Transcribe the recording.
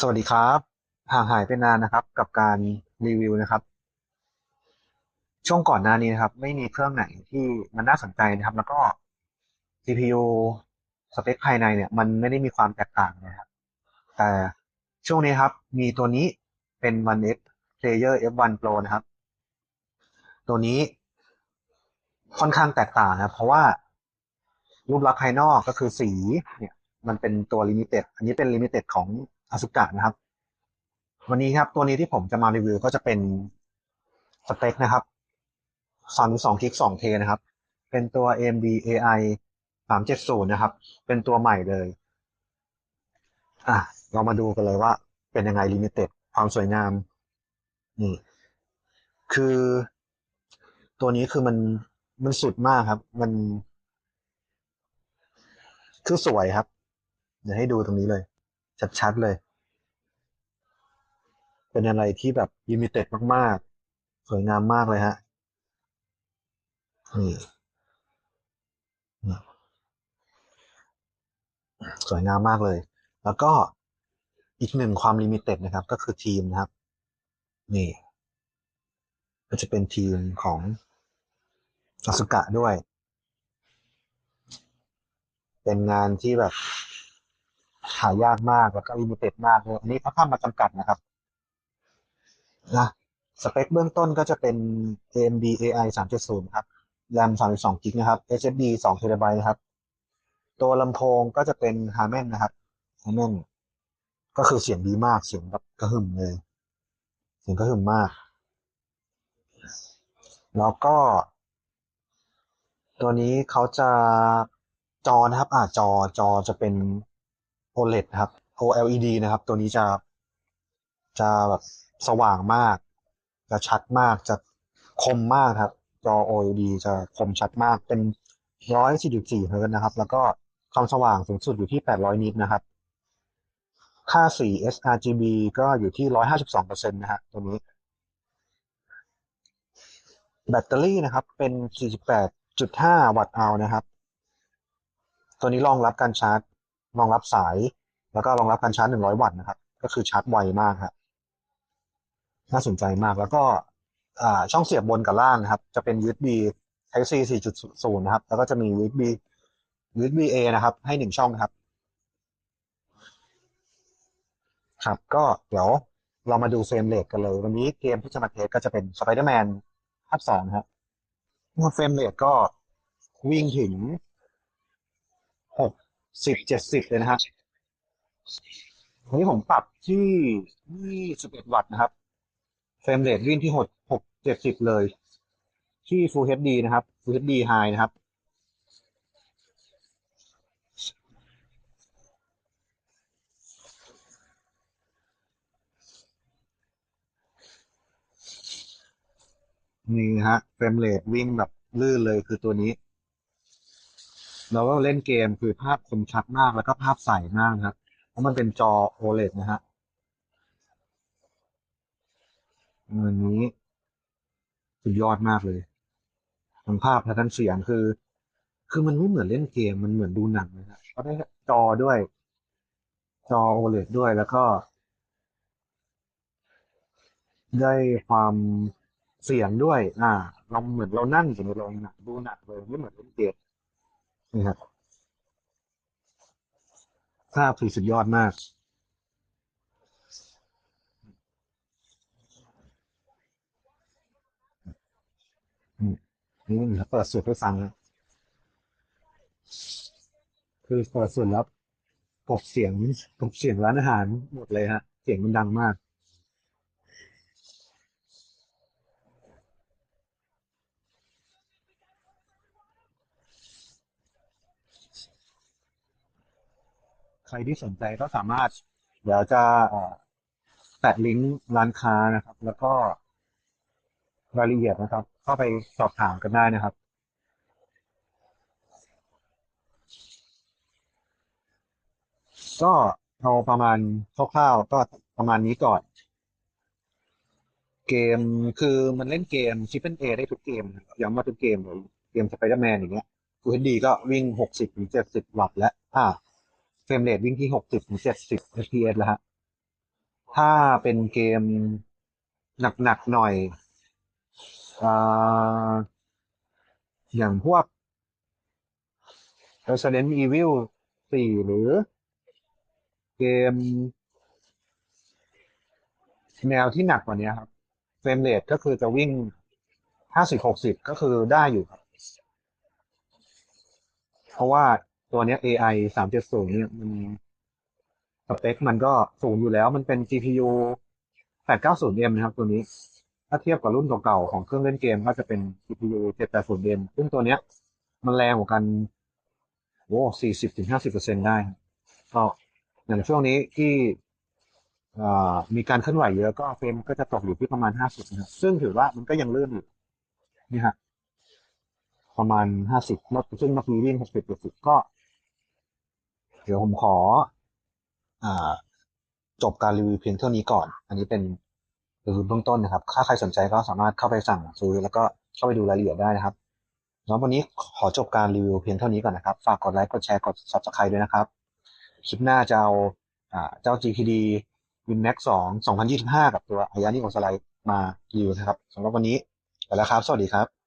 สวัสดีครับ ห่างหายไปนานนะครับกับการรีวิวนะครับ ช่วงก่อนหน้านี้นะครับ ไม่มีเครื่องไหนที่มันน่าสนใจนะครับ แล้วก็ CPU สเปคภายในเนี่ย มันไม่ได้มีความแตกต่างนะครับ แต่ช่วงนี้ครับ มีตัวนี้เป็น One X Player F1 Pro นะครับ ตัวนี้ค่อนข้างแตกต่างนะครับเพราะว่ารูปลักษณ์ภายนอกก็คือสีเนี่ย มันเป็นตัวลิมิเต็ดอันนี้เป็นลิมิเต็ดของ a s u กะนะครับ วันนี้ครับตัวนี้ที่ผมจะมารีวิวก็จะเป็นสเปคนะครับ32กิก2 t นะครับ เป็นตัว AMD AI 370นะครับ เป็นตัวใหม่เลย อะ เรามาดูกันเลยว่าเป็นยังไงลิมิเต็ดความสวยงาม นี่ คือตัวนี้คือมันมันสุดมากครับ มัน คือสวยครับ เดี๋ยวให้ดูตรงนี้เลย ชัดๆเลย เป็นอะไรที่แบบลิมิเต็ดมากๆ สวยงามมากเลยฮะนี่นี่สวยงามมากเลย แล้วก็อีกหนึ่งความลิมิเต็ดนะครับ ก็คือทีมนะครับ นี่ ก็จะเป็นทีมของอสุกะด้วย เป็นงานที่แบบ หายากมากแล้วก็ลิมิเต็ดมากเลยอันนี้เขาทำมาจำกัดนะครับนะสเปคเบื้องต้นก็จะเป็น AMD AI 370 ครับ RAM 32 g b นะครับ SSD 2 TB นะครับ ตัวลำโพงก็จะเป็น Harman นะครับ Harman ก็คือเสียงดีมาก เสียงแบบกระหึ่มเลย เสียงกระหึ่มมาก แล้วก็ ตัวนี้เขาจะจอนะครับ อ่าจอจอจะเป็น OLED ครับ OLED นะครับ ตัวนี้จะจะแบบสว่างมาก จะชัดมากจะคมมากครับจอ OLED จะคมชัดมากเป็น 144เฮิร์ตนะครับ แล้วก็ความสว่างสูงสุดอยู่ที่ 800 นิตนะครับ ค่าสี sRGB ก็อยู่ที่ 152%นะฮะตัวนี้ แบตเตอรี่นะครับ เป็น 48.5 วัตต์เอานะครับ ตัวนี้รองรับการชาร์จ รองรับสาย แล้วก็รองรับการชาร์จ 100 วัตต์นะครับ ก็คือชาร์จไวมากครับน่าสนใจมากแล้วก็ช่องเสียบบนกับล่างนะครับ จะเป็น USB Type C 4.0 นะครับ แล้วก็จะมี USB USB A นะครับ ให้หนึ่งช่องครับ ครับ ก็เดี๋ยวเรามาดูเฟรมเรทกันเลย วันนี้เกมที่จะมาเทสก็จะเป็น Spider-Man ภาคสองครับเฟรมเรทก็วิ่งถึงหก สิบเจ็ดสิบเลยนะฮะวันนี้ผมปรับที่ยี่สิบเอ็ดวัตต์นะครับเฟรมเรทวิ่งที่หกหกเจ็ดสิบเลย ที่ Full HD นะครับ Full HD High นะครับ นี่ฮะเฟรมเรทวิ่งแบบลื่นเลยคือตัวนี้ เราก็เล่นเกมคือภาพคมชัดมากแล้วก็ภาพใสมากครับ เพราะมันเป็นจอ OLED นะฮะอันนี้สุดยอดมากเลยทั้งภาพและทั้งเสียงคือ คือมันไม่เหมือนเล่นเกมมันเหมือนดูหนังนะครับเพราะได้จอด้วย จอ OLED ด้วยแล้วก็ ได้ความเสียงด้วย อ่า เราเหมือนเรานั่งอยู่ในโรงหนังดูหนังเลยไม่เหมือนเล่นเกม นี่ครับภาพคือสุดยอดมาก นี่เปิดสุดให้ฟังนะคือเปิดสุดแล้วกบเสียงกบเสียงร้านอาหารหมดเลยฮะ เสียงมันดังมาก ครที่สนใจก็สามารถ เดี๋ยวจะแปะลิงก์ร้านค้านะครับ แล้วก็รายละเอียดนะครับเข้าไปสอบถามกันได้นะครับ ก็เอาประมาณคร่าวๆก็ประมาณนี้ก่อน เกมคือมันเล่นเกมชิปเปิลเอได้ทุกเกมย้ำว่าทุกเกมเลยเกมสไปเดอร์แมนอย่างเงี้ย Full HD ก็วิ่งหกสิบถึงเจ็ดสิบวัตต์และอ่า เฟรมเรทวิ่งที่หกสิบถึงเจ็ดสิบ fps แล้วฮะ ถ้าเป็นเกมหนักๆหน่อยอ่าอย่างพวก Resident Evil 4 หรือเกม แนวที่หนักกว่านี้ครับ เฟรมเรทก็คือจะวิ่ง50 60ก็คือได้อยู่ครับ เพราะว่า ตัวเนี้ย AI 370เจ็ดศูนย์เนี่ยมันสเปคมันก็สูงอยู่แล้ว มันเป็น GPU 890M นะครับตัวนี้ ถ้าเทียบกับรุ่นเก่าๆของเครื่องเล่นเกมก็จะเป็น GPU เจ็ดแปดศูนย์ M ซึ่งตัวเนี้ย มันแรงกว่ากันโอ้40-50%ได้ครับก็อย่างช่วงนี้ที่มีการเคลื่อนไหวเยอะก็เฟรมก็จะตกอยู่ที่ประมาณ50นะครับซึ่งถือว่ามันก็ยังเลื่นอยู่นี่ฮะประมาณ50เมื่อซึ่งเมื่อกี้วิ่ง60 70ก็ เดี๋ยวผมขออจบการรีวิวเพียงเท่านี้ก่อน อันนี้เป็นรีวิวเบื้องต้นนะครับ ถ้าใครสนใจก็สามารถเข้าไปสั่งซื้อแล้วก็เข้าไปดูรายละเอียดได้นะครับแล้ววันนี้ขอจบการรีวิวเพียงเท่านี้ก่อนนะครับ ฝากกดไลค์ กดแชร์ กด subscribe ด้วยนะครับ คลิปหน้าจะเอาเจ้า GPD WinMax 2 2025 กับตัว Aya Neo Slide มารีวิวนะครับสำหรับวันนี้ไปแล้วครับ สวัสดีครับ